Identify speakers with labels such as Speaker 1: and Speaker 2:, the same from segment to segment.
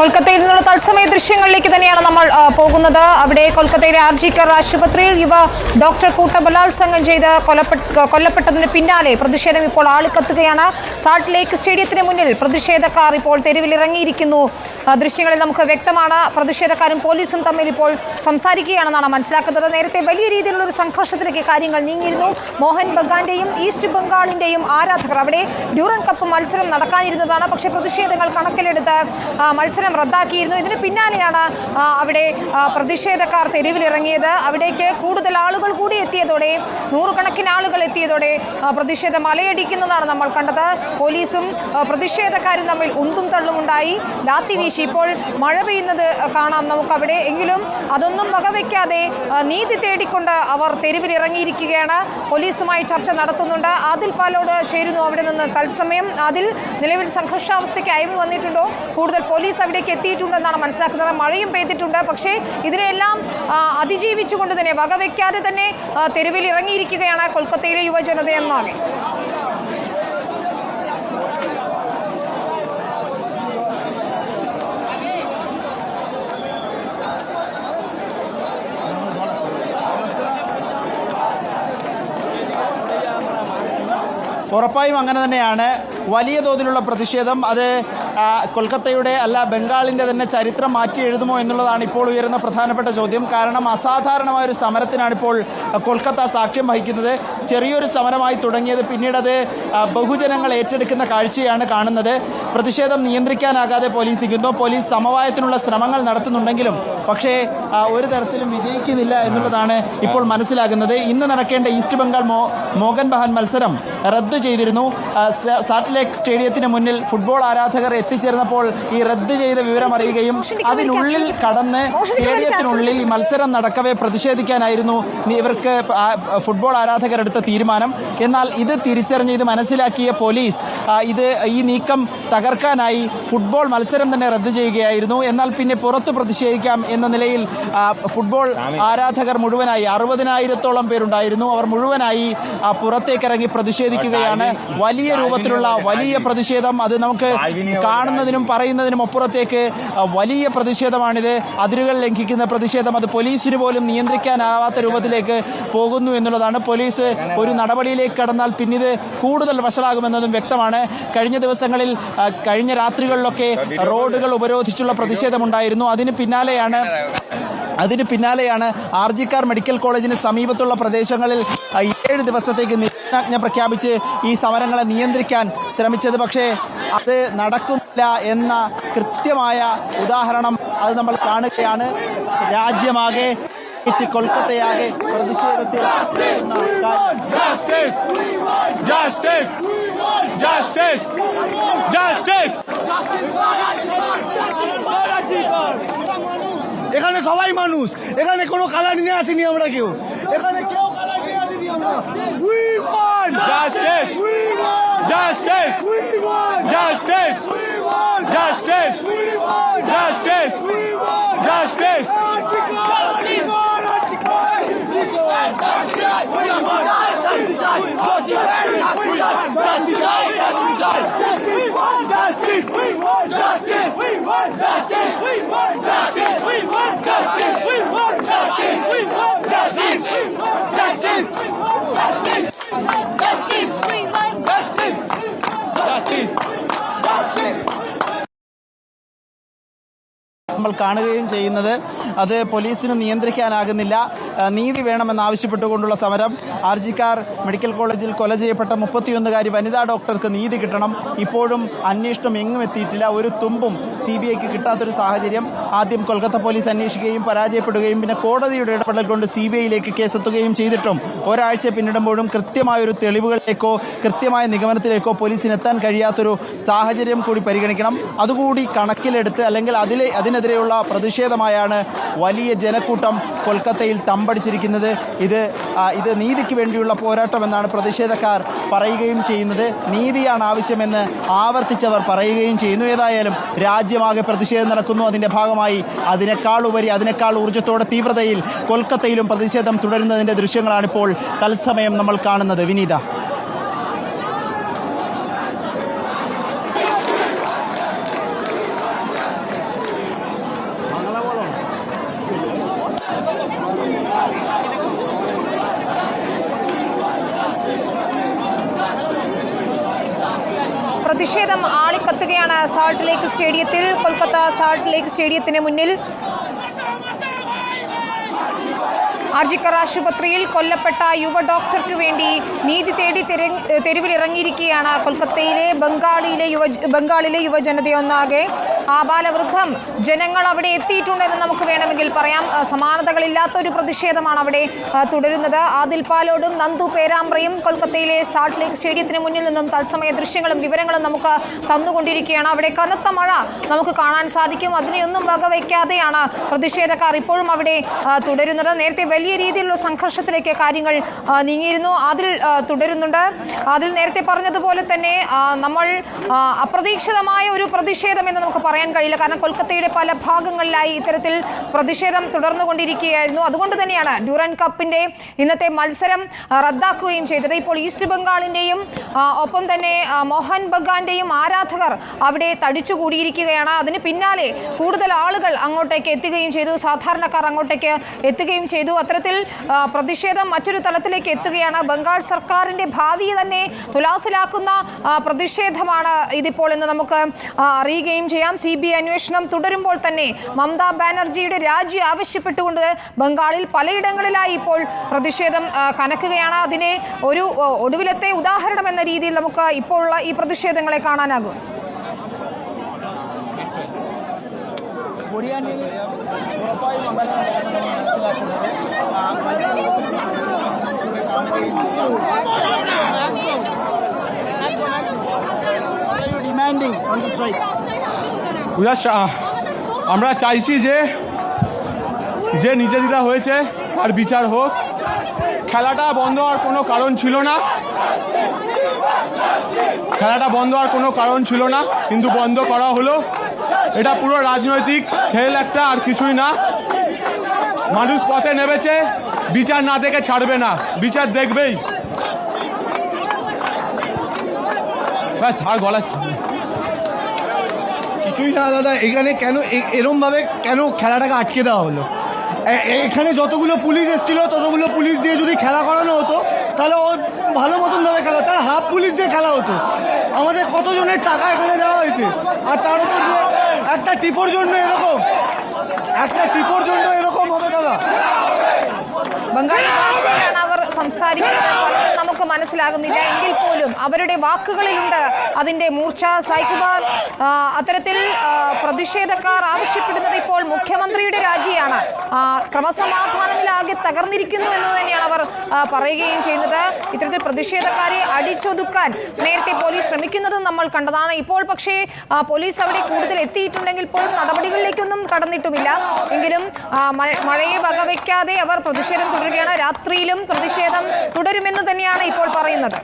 Speaker 1: കൊൽക്കത്തയിൽ നിന്നുള്ള തത്സമയ ദൃശ്യങ്ങളിലേക്ക് തന്നെയാണ് നമ്മൾ പോകുന്നത്. അവിടെ കൊൽക്കത്തയിലെ ആർ ജി കർ ആശുപത്രിയിൽ യുവ ഡോക്ടർ കൂട്ട ബലാത്സംഗം ചെയ്ത് കൊല്ലപ്പെട്ടതിന് പിന്നാലെ പ്രതിഷേധം ഇപ്പോൾ ആളിക്കത്തുകയാണ് സാൾട്ട് ലേക്ക് സ്റ്റേഡിയത്തിന് മുന്നിൽ പ്രതിഷേധക്കാർ ഇപ്പോൾ തെരുവിലിറങ്ങിയിരിക്കുന്നു. ദൃശ്യങ്ങളിൽ നമുക്ക് വ്യക്തമാണ് പ്രതിഷേധക്കാരും പോലീസും തമ്മിൽ ഇപ്പോൾ സംസാരിക്കുകയാണെന്നാണ് മനസ്സിലാക്കുന്നത്. നേരത്തെ വലിയ രീതിയിലുള്ള ഒരു സംഘർഷത്തിലേക്ക് കാര്യങ്ങൾ നീങ്ങിയിരുന്നു. മോഹൻ ബഗാന്റെയും ഈസ്റ്റ് ബംഗാളിന്റെയും ആരാധകർ അവിടെ ഡ്യൂറൻ കപ്പ് മത്സരം നടക്കാനിരുന്നതാണ്. പക്ഷേ പ്രതിഷേധങ്ങൾ കണക്കിലെടുത്ത് ആ, മത്സരം റദ്ദാക്കിയിരുന്നു. ഇതിന് പിന്നാലെയാണ് അവിടെ പ്രതിഷേധക്കാർ തെരുവിലിറങ്ങിയത്. അവിടേക്ക് കൂടുതൽ ആളുകൾ കൂടി എത്തിയതോടെ നൂറുകണക്കിന് ആളുകൾ എത്തിയതോടെ പ്രതിഷേധം അലയടിക്കുന്നതാണ് നമ്മൾ കണ്ടത്. പോലീസും പ്രതിഷേധക്കാരും തമ്മിൽ ഉന്തും തള്ളുമുണ്ടായി ലാത്തി വീശി. ഇപ്പോൾ മഴ പെയ്യുന്നത് കാണാം നമുക്കവിടെ. എങ്കിലും അതൊന്നും വകവയ്ക്കാതെ നീതി തേടിക്കൊണ്ട് അവർ തെരുവിലിറങ്ങിയിരിക്കുകയാണ്. പോലീസുമായി ചർച്ച നടത്തുന്നുണ്ട്. ആദിൽ പാലോട് ചേരുന്നു. അവിടെ നിന്ന് തത്സമയം അതിൽ നിലവിൽ സംഘർഷാവസ്ഥയ്ക്ക് അയവ് വന്നിട്ടുണ്ടോ? കൂടുതൽ പോലീസ് അവിടേക്ക് എത്തിയിട്ടുണ്ടെന്നാണ് മനസ്സിലാക്കുന്നത്. മഴയും പെയ്തിട്ടുണ്ട്. പക്ഷേ ഇതിനെല്ലാം അതിജീവിച്ചുകൊണ്ട് തന്നെ വകവയ്ക്കാതെ തന്നെ തെരുവിൽ ഇറങ്ങിയിരിക്കുകയാണ് കൊൽക്കത്തയിലെ യുവജനതയെന്നാകെ
Speaker 2: ഉറപ്പായും അങ്ങനെ തന്നെയാണ്. വലിയ തോതിലുള്ള പ്രതിഷേധം. അത് കൊൽക്കത്തയുടെ അല്ല ബംഗാളിന്റെ തന്നെ ചരിത്രം മാറ്റി എഴുതുമോ എന്നുള്ളതാണ് ഇപ്പോൾ ഉയരുന്ന പ്രധാനപ്പെട്ട ചോദ്യം. കാരണം അസാധാരണമായ ഒരു സമരത്തിനാണ് ഇപ്പോൾ കൊൽക്കത്ത സാക്ഷ്യം വഹിക്കുന്നത് ചെറിയൊരു സമരമായി തുടങ്ങിയത്. പിന്നീടത് ബഹുജനങ്ങൾ ഏറ്റെടുക്കുന്ന കാഴ്ചയാണ് കാണുന്നത്. പ്രതിഷേധം നിയന്ത്രിക്കാനാകാതെ പോലീസ് നിൽക്കുന്നു. പോലീസ് സമവായത്തിനുള്ള ശ്രമങ്ങൾ നടത്തുന്നുണ്ടെങ്കിലും പക്ഷേ ഒരു തരത്തിലും വിജയിക്കുന്നില്ല എന്നുള്ളതാണ് ഇപ്പോൾ മനസ്സിലാകുന്നത്. ഇന്ന് നടക്കേണ്ട ഈസ്റ്റ് ബംഗാൾ മോ മോഹൻ ബഹാൻ മത്സരം റദ്ദു ചെയ്തിരുന്നു. സാറ്റലൈറ്റ് സ്റ്റേഡിയത്തിന് മുന്നിൽ ഫുട്ബോൾ ആരാധകർ എത്തിച്ചേർന്നപ്പോൾ ഈ റദ്ദു ചെയ്ത വിവരം അറിയുകയും അതിനുള്ളിൽ കടന്ന് സ്റ്റേഡിയത്തിനുള്ളിൽ ഈ മത്സരം നടക്കവേ പ്രതിഷേധിക്കാനായിരുന്നു. നി- ഇവർക്ക് ഫുട്ബോൾ ആരാധകർ എടുത്ത തീരുമാനം. എന്നാൽ ഇത് തിരിച്ചറിഞ്ഞ് ഇത് മനസ്സിലാക്കിയ പോലീസ് ഇത് ഈ നീക്കം തകർക്കാനായി ഫുട്ബോൾ മത്സരം തന്നെ റദ്ദു ചെയ്യുകയായിരുന്നു. എന്നാൽ പിന്നെ പുറത്ത് പ്രതിഷേധിക്കാം എന്ന നിലയിൽ ഫുട്ബോൾ ആരാധകർ മുഴുവനായി അറുപതിനായിരത്തോളം പേരുണ്ടായിരുന്നു. അവർ മുഴുവനായി പുറത്തേക്കിറങ്ങി പ്രതിഷേധിക്കുകയാണ്. വലിയ രൂപത്തിലുള്ള വലിയ പ്രതിഷേധം. അത് നമുക്ക് കാണുന്നതിനും പറയുന്നതിനും അപ്പുറത്തേക്ക് വലിയ പ്രതിഷേധമാണിത്. അതിരുകൾ ലംഘിക്കുന്ന പ്രതിഷേധം. അത് പോലീസിന് പോലും നിയന്ത്രിക്കാനാവാത്ത രൂപത്തിലേക്ക് പോകുന്നു എന്നുള്ളതാണ്. പോലീസ് ഒരു നടപടിയിലേക്ക് കടന്നാൽ പിന്നീട് കൂടുതൽ വഷളാകുമെന്നതും വ്യക്തമാണ്. കഴിഞ്ഞ ദിവസങ്ങളിൽ കഴിഞ്ഞ രാത്രികളിലൊക്കെ റോഡുകൾ ഉപരോധിച്ചുള്ള പ്രതിഷേധമുണ്ടായിരുന്നു. അതിന് പിന്നാലെയാണ് അതിന് പിന്നാലെയാണ് ആർ ജി കാർ മെഡിക്കൽ കോളേജിന് സമീപത്തുള്ള പ്രദേശങ്ങളിൽ ഏഴ് ദിവസത്തേക്ക് നിരോധനാജ്ഞ പ്രഖ്യാപിച്ച് ഈ സമരങ്ങളെ നിയന്ത്രിക്കാൻ ശ്രമിച്ചത്. പക്ഷേ അത് നടക്കുന്നില്ല എന്ന കൃത്യമായ ഉദാഹരണം അത് നമ്മൾ കാണുകയാണ്. രാജ്യമാകെ
Speaker 3: কিছু কলকাতায় আগে
Speaker 4: এখানে সবাই মানুষ এখানে কোনো কালার নিয়ে আসিনি আমরা কেউ এখানে কেউ
Speaker 3: Justice! We want justice! We want justice! We want justice! We want justice! We want justice! Justice! Justice!
Speaker 2: നമ്മൾ കാണുകയും ചെയ്യുന്നത്. അത് പോലീസിന് നിയന്ത്രിക്കാനാകുന്നില്ല. നീതി വേണമെന്നാവശ്യപ്പെട്ടുകൊണ്ടുള്ള സമരം. ആർ ജി കാർ മെഡിക്കൽ കോളേജിൽ കൊല ചെയ്യപ്പെട്ട മുപ്പത്തിയൊന്നുകാരി വനിതാ ഡോക്ടർക്ക് നീതി കിട്ടണം. ഇപ്പോഴും അന്വേഷണം എങ്ങും എത്തിയിട്ടില്ല. ഒരു തുമ്പും സി ബി ഐക്ക് കിട്ടാത്തൊരു സാഹചര്യം. ആദ്യം കൊൽക്കത്ത പോലീസ് അന്വേഷിക്കുകയും പരാജയപ്പെടുകയും പിന്നെ കോടതിയുടെ ഇടപെടൽ കൊണ്ട് സി ബി ഐയിലേക്ക് കേസെത്തുകയും ചെയ്തിട്ടും ഒരാഴ്ച പിന്നിടുമ്പോഴും കൃത്യമായൊരു തെളിവുകളിലേക്കോ കൃത്യമായ നിഗമനത്തിലേക്കോ പോലീസിനെത്താൻ കഴിയാത്തൊരു സാഹചര്യം കൂടി പരിഗണിക്കണം. അതുകൂടി കണക്കിലെടുത്ത് അല്ലെങ്കിൽ അതിലെ അതിനെതിരെയുള്ള പ്രതിഷേധമായാണ് വലിയ ജനക്കൂട്ടം കൊൽക്കത്തയിൽ തമ്പടിച്ചിരിക്കുന്നത്. ഇത് ഇത് നീതിക്ക് വേണ്ടിയുള്ള പോരാട്ടമെന്നാണ് പ്രതിഷേധക്കാർ പറയുകയും ചെയ്യുന്നത്. നീതിയാണ് ആവശ്യമെന്ന് ആവർത്തിച്ചവർ പറയുകയും ചെയ്യുന്നു. ഏതായാലും രാജ്യമാകെ പ്രതിഷേധം നടക്കുന്നു. അതിന്റെ ഭാഗമായി അതിനേക്കാൾ ഉപരി അതിനേക്കാൾ ഊർജത്തോടെ തീവ്രതയിൽ കൊൽക്കത്തയിലും പ്രതിഷേധം തുടരുന്നതിന്റെ ദൃശ്യങ്ങളാണിപ്പോൾ തത്സമയം നമ്മൾ കാണുന്നത്. വിനീത.
Speaker 1: നടക്കുകയാണ് സാൾട്ട് ലേക്ക് സ്റ്റേഡിയത്തിൽ. കൊൽക്കത്ത സാൾട്ട് ലേക്ക് സ്റ്റേഡിയത്തിന് മുന്നിൽ ആർജിക്കർ ആശുപത്രിയിൽ കൊല്ലപ്പെട്ട യുവ ഡോക്ടർക്ക് വേണ്ടി നീതി തേടി തെര- തെരുവിലിറങ്ങിയിരിക്കുകയാണ് കൊൽക്കത്തയിലെ ബംഗാളിലെ യുവ ബംഗാളിലെ യുവജനതയൊന്നാകെ ആബാലവൃദ്ധം ജനങ്ങൾ അവിടെ എത്തിയിട്ടുണ്ടെന്ന് നമുക്ക് വേണമെങ്കിൽ പറയാം. സമാനതകളില്ലാത്ത ഒരു പ്രതിഷേധമാണ് അവിടെ തുടരുന്നത്. ആദിൽ പാലോടും നന്ദു പേരാമ്പ്രയും കൊൽക്കത്തയിലെ സാൾട്ട് ലേക്ക് സ്റ്റേഡിയത്തിന് മുന്നിൽ നിന്നും തത്സമയ ദൃശ്യങ്ങളും വിവരങ്ങളും നമുക്ക് തന്നുകൊണ്ടിരിക്കുകയാണ്. അവിടെ കനത്ത മഴ നമുക്ക് കാണാൻ സാധിക്കും. അതിനെയൊന്നും വകവയ്ക്കാതെയാണ് പ്രതിഷേധക്കാർ ഇപ്പോഴും അവിടെ തുടരുന്നത്. നേരത്തെ വലിയ രീതിയിലുള്ള സംഘർഷത്തിലേക്ക് കാര്യങ്ങൾ നീങ്ങിയിരുന്നു. അതിൽ തുടരുന്നുണ്ട്. അതിൽ നേരത്തെ പറഞ്ഞതുപോലെ തന്നെ നമ്മൾ അപ്രതീക്ഷിതമായ ഒരു പ്രതിഷേധം എന്ന് നമുക്ക് പറയാൻ കഴിയില്ല. കാരണം കൊൽക്കത്തയുടെ പല ഭാഗങ്ങളിലായി ഇത്തരത്തിൽ പ്രതിഷേധം തുടർന്നുകൊണ്ടിരിക്കുകയായിരുന്നു. അതുകൊണ്ട് തന്നെയാണ് ഡ്യൂറൻ കപ്പിന്റെ ഇന്നത്തെ മത്സരം റദ്ദാക്കുകയും ചെയ്തത്. ഇപ്പോൾ ഈസ്റ്റ് ബംഗാളിന്റെയും ഒപ്പം തന്നെ മോഹൻ ബഗാന്റെയും ആരാധകർ അവിടെ തടിച്ചുകൂടിയിരിക്കുകയാണ്. അതിന് പിന്നാലെ കൂടുതൽ ആളുകൾ അങ്ങോട്ടേക്ക് എത്തുകയും ചെയ്തു. സാധാരണക്കാർ അങ്ങോട്ടേക്ക് എത്തുകയും ചെയ്തു. അത്തരത്തിൽ പ്രതിഷേധം മറ്റൊരു തലത്തിലേക്ക് എത്തുകയാണ്. ബംഗാൾ സർക്കാരിന്റെ ഭാവി തന്നെ തുലാസിലാക്കുന്ന പ്രതിഷേധമാണ് ഇതിപ്പോൾ എന്ന് നമുക്ക് അറിയുകയും ചെയ്യാം. സി ബി ഐ അന്വേഷണം തുടരുമ്പോൾ തന്നെ മമതാ ബാനർജിയുടെ രാജി ആവശ്യപ്പെട്ടുകൊണ്ട് ബംഗാളിൽ പലയിടങ്ങളിലായി ഇപ്പോൾ പ്രതിഷേധം കനക്കുകയാണ്. അതിനെ ഒരു ഒടുവിലത്തെ ഉദാഹരണം എന്ന രീതിയിൽ നമുക്ക് ഇപ്പോഴുള്ള ഈ പ്രതിഷേധങ്ങളെ കാണാനാകും.
Speaker 2: ഡിമാൻഡിങ് ഓൺ
Speaker 3: ദ സ്ട്രൈക്ക് আমরা চাইছি যে যে নির্যাতিতা হয়েছে তার বিচার হোক। খেলাটা বন্ধ হওয়ার কোনো কারণ ছিল না। খেলাটা বন্ধ হওয়ার কোনো কারণ ছিল না, কিন্তু বন্ধ করা হলো। এটা পুরো রাজনৈতিক খেল একটা, আর কিছুই না। মানুষ পথে নেমেছে, বিচার না দেখে ছাড়বে না, বিচার দেখবেই। ব্যাস, আর গলা
Speaker 4: কিছুই না দাদা, এখানে কেন এরমভাবে কেন খেলাটাকে আটকে দেওয়া হলো? এখানে যতগুলো পুলিশ এসেছিল, ততগুলো পুলিশ দিয়ে যদি খেলা করানো হতো, তাহলে ও ভালো মতনভাবে খেলা তার হাফ পুলিশ দিয়ে খেলা হতো। আমাদের কতজনের টাকা এখানে দেওয়া হয়েছে? আর তার উপর একটা টিপোর জন্য এরকম। একটা টিপোর জন্য এরকম হবে, দাদা।
Speaker 1: സംസാരിക്കുന്നത് പലതും നമുക്ക് മനസ്സിലാകുന്നില്ല. എങ്കിൽ പോലും അവരുടെ വാക്കുകളിലുണ്ട് അതിന്റെ മൂർച്ച. സായികുമാർ അത്തരത്തിൽ പ്രതിഷേധക്കാർ ആവശ്യപ്പെടുന്നത് ഇപ്പോൾ മുഖ്യമന്ത്രിയുടെ രാജിയാണ്. ക്രമസമാധാന ആകെ തകർന്നിരിക്കുന്നു എന്ന് തന്നെയാണ് അവർ പറയുകയും ചെയ്യുന്നത്. ഇത്തരത്തിൽ പ്രതിഷേധക്കാരെ അടിച്ചൊതുക്കാൻ നേരത്തെ പോലീസ് ശ്രമിക്കുന്നതും നമ്മൾ കണ്ടതാണ്. ഇപ്പോൾ പക്ഷേ പോലീസ് അവിടെ കൂടുതൽ എത്തിയിട്ടുണ്ടെങ്കിൽ പോലും നടപടികളിലേക്കൊന്നും കടന്നിട്ടുമില്ല. എങ്കിലും മഴയെ വകവയ്ക്കാതെ അവർ പ്രതിഷേധം തുടരുകയാണ്. രാത്രിയിലും പ്രതിഷേധം തുടരുമെന്ന് തന്നെയാണ് ഇപ്പോൾ പറയുന്നത്.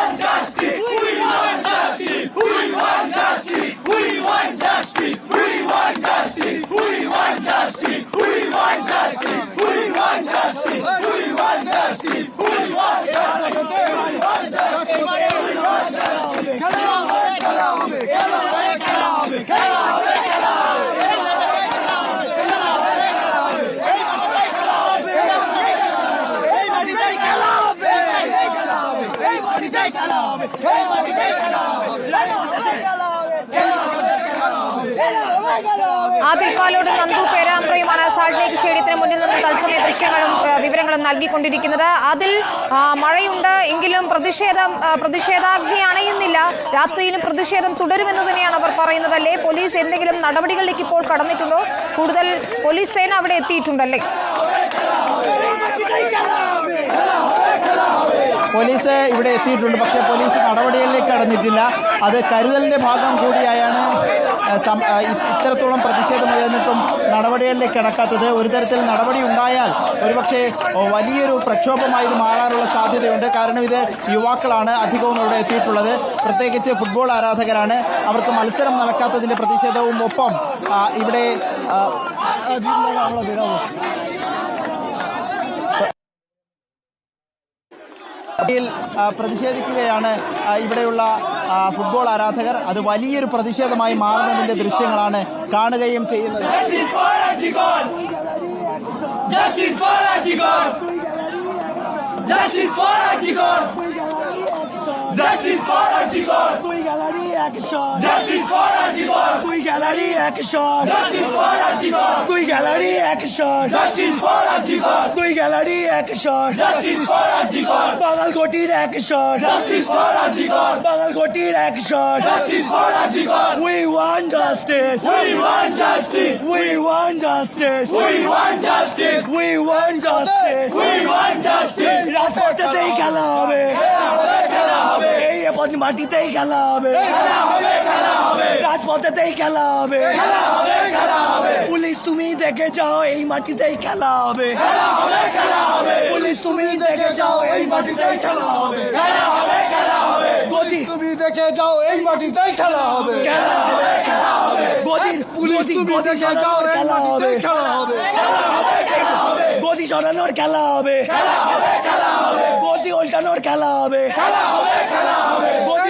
Speaker 1: One, ആദിൽ നന്ദു പേരാമ്പ്രയുമാണ് സാൾട്ട് ലേക്ക് സ്റ്റേഡിയത്തിന് മുന്നിൽ നിന്ന് തത്സമയ ദൃശ്യങ്ങളും വിവരങ്ങളും നൽകിക്കൊണ്ടിരിക്കുന്നത്. അതിൽ മഴയുണ്ട് എങ്കിലും പ്രതിഷേധം പ്രതിഷേധാഗ്നി അണയുന്നില്ല. രാത്രിയിലും പ്രതിഷേധം തുടരുമെന്ന് തന്നെയാണ് അവർ പറയുന്നത് അല്ലേ? പോലീസ് എന്തെങ്കിലും നടപടികളിലേക്ക് ഇപ്പോൾ കടന്നിട്ടുണ്ടോ? കൂടുതൽ പോലീസ് സേന അവിടെ എത്തിയിട്ടുണ്ടല്ലേ?
Speaker 2: പോലീസ് ഇവിടെ എത്തിയിട്ടുണ്ട് പക്ഷേ പോലീസ് നടപടികളിലേക്ക് കടന്നിട്ടില്ല. അത് കരുതലിന്റെ ഭാഗം കൂടിയായാണ് ഇത്തരത്തോളം പ്രതിഷേധം ഉയർന്നിട്ടും നടപടികളിലേക്ക് കടക്കാത്തത്. ഒരു തരത്തിൽ നടപടി ഉണ്ടായാൽ ഒരുപക്ഷെ വലിയൊരു പ്രക്ഷോഭമായി ഇത് മാറാനുള്ള സാധ്യതയുണ്ട്. കാരണം ഇത് യുവാക്കളാണ് അധികവും ഇവിടെ എത്തിയിട്ടുള്ളത്. പ്രത്യേകിച്ച് ഫുട്ബോൾ ആരാധകരാണ്. അവർക്ക് മത്സരം നടക്കാത്തതിന്റെ പ്രതിഷേധവും ഒപ്പം ഇവിടെ പ്രതിഷേധിക്കുകയാണ് ഇവിടെയുള്ള ഫുട്ബോൾ ആരാധകർ അത് വലിയൊരു പ്രതിഷേധമായി മാറുന്നതിന്റെ ദൃശ്യങ്ങളാണ് കാണുകയും ചെയ്യുന്നത്
Speaker 3: Justice for Archicon! Justice for Archicon! Justice for
Speaker 5: action gallery
Speaker 3: এক শট ফর
Speaker 5: কুই গ্যালারি এক
Speaker 3: শট ফর আজীবন
Speaker 5: কুই গ্যালারি অ্যাকশন
Speaker 3: জাস্টিস ফর আজীবন
Speaker 5: বাঙাল কোটির
Speaker 3: অ্যাকশন জাস্টিস ফর
Speaker 5: আজীবন বাঙাল
Speaker 3: we want justice
Speaker 5: we want justice
Speaker 3: we want justice
Speaker 5: we want justice we want justice
Speaker 3: we want খেলা
Speaker 5: হবে। খেলা হবে। এই মাটিতেই খেলা হবে। রাজপথেতেই খেলা হবে পুলিশ তুমি দেখে যাও এই মাটিতেই খেলা হবে পুলিশ তুমি দেখে যাও এই মাটিতেই খেলা হবে গদি
Speaker 4: তুমি দেখে যাও এই মাটিতেই খেলা হবে
Speaker 5: গদির
Speaker 4: পুলিশ তুমি দেখে যাও
Speaker 5: সরানোর
Speaker 4: এই
Speaker 5: খেলা হবে
Speaker 4: মাটিতেই খেলা হবে
Speaker 5: গদি সরানোর খেলা হবে গদি উল্টানোর খেলা হবে গদি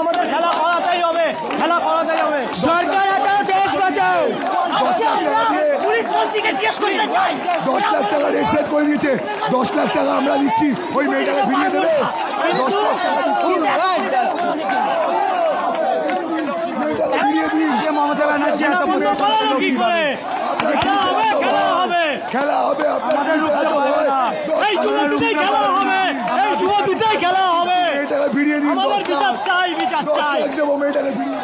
Speaker 6: আমাদের খেলা করাতেই হবে খেলা করাতেই হবে সরকার একটা দেশ বাঁচাও।
Speaker 5: আজকে আমরা পুলিশ মন্ত্রীকে জিজ্ঞেস করতে চাই।
Speaker 7: দশ লাখ টাকা রেট সেট করে দিয়েছে। দশ লাখ টাকা আমরা দিচ্ছি। ওই মেয়েটাকে ফিরিয়ে দেবে। দশ লাখ টাকা দিচ্ছি মেয়েটাকে ফিরিয়ে দিন।
Speaker 6: মমতা ব্যানার্জি এত বড়
Speaker 5: বলো কি করে খেলা হবে। খেলা হবে
Speaker 7: খেলা হবে। মেয়েটাকে ভিড়িয়ে দিন।
Speaker 5: আমাদের বিচার চাই বিচার চাই।
Speaker 7: দেবো মেয়েটাকে ভিড়িয়ে